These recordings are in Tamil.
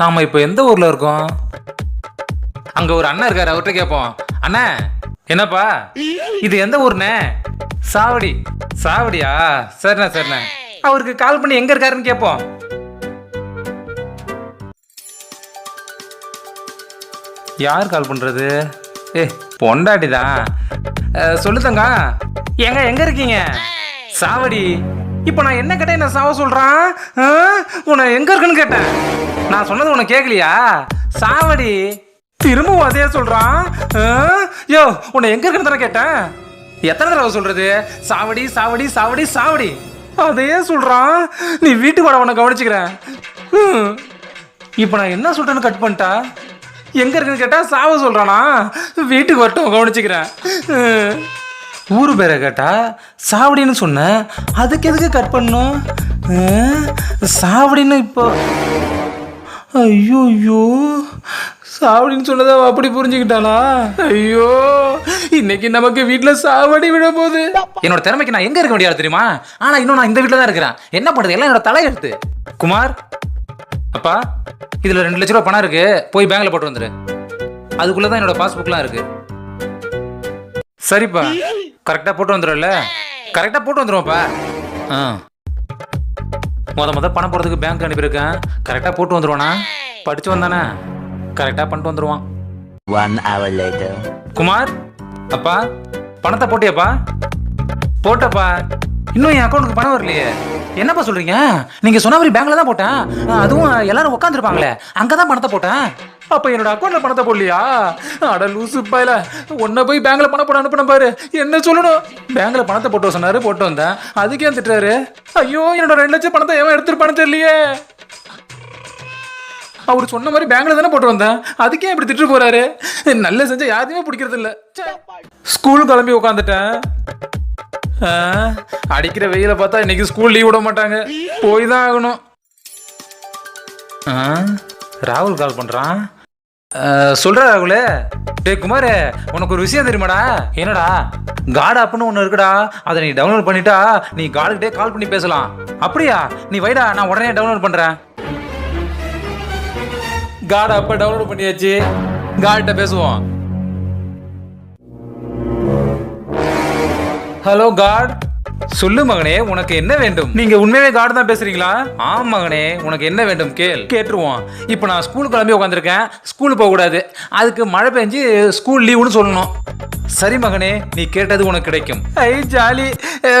நாம இப்போ எந்த ஊர்ல இருக்கோம்? அங்க ஒரு அண்ணன் இருக்காரு அவர்கிட்ட கேட்போம். அண்ணா என்னப்பா? இது எந்த ஊர்ண்ணே? சாவடி. சாவடியா? சரிண்ணா சரிண்ணே. அவருக்கு கால் பண்ணி எங்க இருக்காருன்னு கேட்போம். யார் கால் பண்றது? ஏ பொண்டாட்டி தான் சொல்லுதங்க எங்க எங்க இருக்கீங்க? சாவடி. இப்போ நான் என்ன கேட்டேன் என்ன சாவ சொல்கிறான் உன்னை எங்கே இருக்குன்னு கேட்டேன். நான் சொன்னது உனக்கு கேட்கலையா சாவடி. திரும்பவும் அதே சொல்கிறான் யோ உன்னை எங்கே இருக்குன்னு தானே கேட்டேன். எத்தனை தடவை சொல்கிறது சாவடி சாவடி சாவடி சாவடி. அதே சொல்கிறான் நீ வீட்டுக்கு வர உன்னை கவனிச்சுக்கிறேன். ம். இப்போ நான் என்ன சொல்கிறேன்னு கட் பண்ணிட்டா? எங்கே இருக்குன்னு கேட்டால் சாவ சொல்கிறானா வீட்டுக்கு வரட்டும் கவனிச்சுக்கிறேன். ஊரு பேரை கேட்டா சாவடின்னு சொன்னேன் அதுக்கு எதுக்கு கட் பண்ணும். சாவடின்னு இப்போ. ஐயோ ஐயோ. சாவடின்னு சொன்னதை அப்படி புரிஞ்சுக்கிட்டாளா ஐயோ இன்னைக்கு நமக்கு வீட்ல சாவடி விட போகுது. என்னோட திறமைக்கு நான் எங்க இருக்க முடியாது தெரியுமா? ஆனா இன்னும் நான் இந்த வீட்ல தான் இருக்கிறேன். என்ன பண்றது? எல்லாம் என்னோட தலையெழுத்து. குமார் அப்பா இதுல ரெண்டு லட்ச ரூபா பணம் இருக்கு. போய் பேங்க்ல போட்டு வந்துரு. அதுக்குள்ள தான் என்னோட பாஸ்புக்லாம் இருக்கு. சரிப்பா. கரெக்டா போட்டு வந்துடும்ல? கரெக்டா போட்டு வந்துருவோம்ப்பா ஆ. முத முத பணம் போடுறதுக்கு பேங்க் அனுப்பியிருக்கேன். கரெக்டா போட்டு வந்துருவானா படிச்சு வந்தானே. கரெக்டா பண்ணிட்டு வந்துருவான். One hour later. குமார் அப்பா பணத்தை போட்டியாப்பா. போட்டப்பா. இன்னும் என் அக்கௌண்ட்டுக்கு பணம் வரலையே. என்னப்பா சொல்றீங்க? நீங்க சொன்ன மாதிரி பேங்க்ல தான் போட்டேன். ஆ, அதுவும் எல்லாரும் உட்காந்துருப்பாங்களே அங்கதான் பணத்தை போட்டேன். அப்ப என்னோட அக்கௌண்ட்ல பணத்தை போடலையா? அட லூசு பாயில. உன்னை போய் பேங்க்ல பணம் போட அனுப்பின பாரு. என்ன சொல்லணும்? பேங்க்ல பணத்தை போட்டு வர சொன்னாரு போட்டு வந்தேன். அதுக்கே திட்டுறாரு? ஐயோ என்னோட ரெண்டு லட்சம் பணத்தை எவன் எடுத்துருப்பான்னு தெரியலையே. அவர் சொன்ன மாதிரி பேங்க்ல தானே போட்டு வந்தேன். அதுக்கே இப்படி திட்டு போறாரு? நல்ல செஞ்சா யாரையுமே பிடிக்கிறது இல்ல ஸ்கூல் கிளம்பி உட்காந்துட்டேன் அடிக்கிற வெயில பார்த்தா இன்னைக்கு ஸ்கூல் லீவ் விட மாட்டாங்க. போய் தான் ஆகணும். ராகுல் கால் பண்றான். ஆ, ராகுலே. டே குமார் உனக்கு ஒரு விஷயம் தெரியுமாடா? என்னடா? காட் ஆப்னு ஒன்று இருக்குடா. அதை நீ டவுன்லோட் பண்ணிட்டா நீ காடுகிட்டே கால் பண்ணி பேசலாம். அப்படியா? நீ வைடா நான் உடனே டவுன்லோட் பண்ணுறேன் காட் அப்போ டவுன்லோட் பண்ணியாச்சு. காட்ட பேசுவோம். ஹலோ காட் சொல்லு மகனே உனக்கு என்ன வேண்டும்? நீங்க உண்மையாவே காட் தான் பேசுறீங்களா? ஆம் மகனே உனக்கு என்ன வேண்டும் கேள். கேட்டுருவோம். இப்போ நான் ஸ்கூல் கிளம்பி உட்காந்துருக்கேன் ஸ்கூல் போக கூடாது. அதுக்கு மழை பெஞ்சு ஸ்கூல் லீவுன்னு சொல்லணும். சரி மகனே நீ கேட்டது உனக்கு கிடைக்கும். ஐ ஜாலி.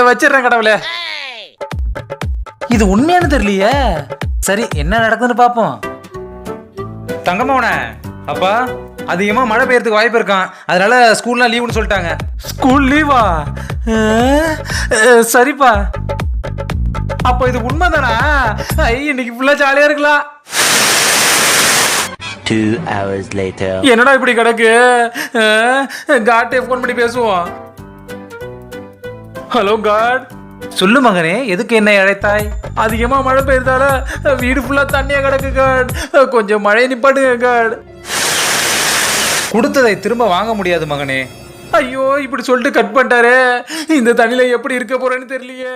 வச்சிடுறேன் கடவுளே. இது உண்மையானு தெரியலையே. சரி என்ன நடக்குதுன்னு பார்ப்போம் தங்கமோன அப்பா. அதிகமா மழை பெய்யறதுக்கு வாய்ப்பு இருக்கான் அதனால ஸ்கூல்லாம் லீவுன்னு சொல்லிட்டாங்க. ஸ்கூல் லீவா? சரிப்பா. அப்போ இது உண்மைதானா? ஐ இன்னைக்கு ஃபுல்லா ஜாலியா இருக்கலாம் Two hours later. என்னடா இப்படி கிடக்கு? காட்டே ஃபோன் பண்ணி பேசுவோம். ஹலோ காட் சொல்லு மகனே எதுக்கு என்னை அழைத்தாய்? அதிகமா மழை பெய்தால வீடு ஃபுல்லா தண்ணியா கிடக்கு காட் கொஞ்சம் மழை நிப்பாட்டுங்க காட் கொடுத்ததை திரும்ப வாங்க முடியாது மகனே. ஐயோ இப்படி சொல்லிட்டு கட் பண்ணிட்டாரே. இந்த தண்ணியில எப்படி இருக்க போறேன்னு தெரியலையே.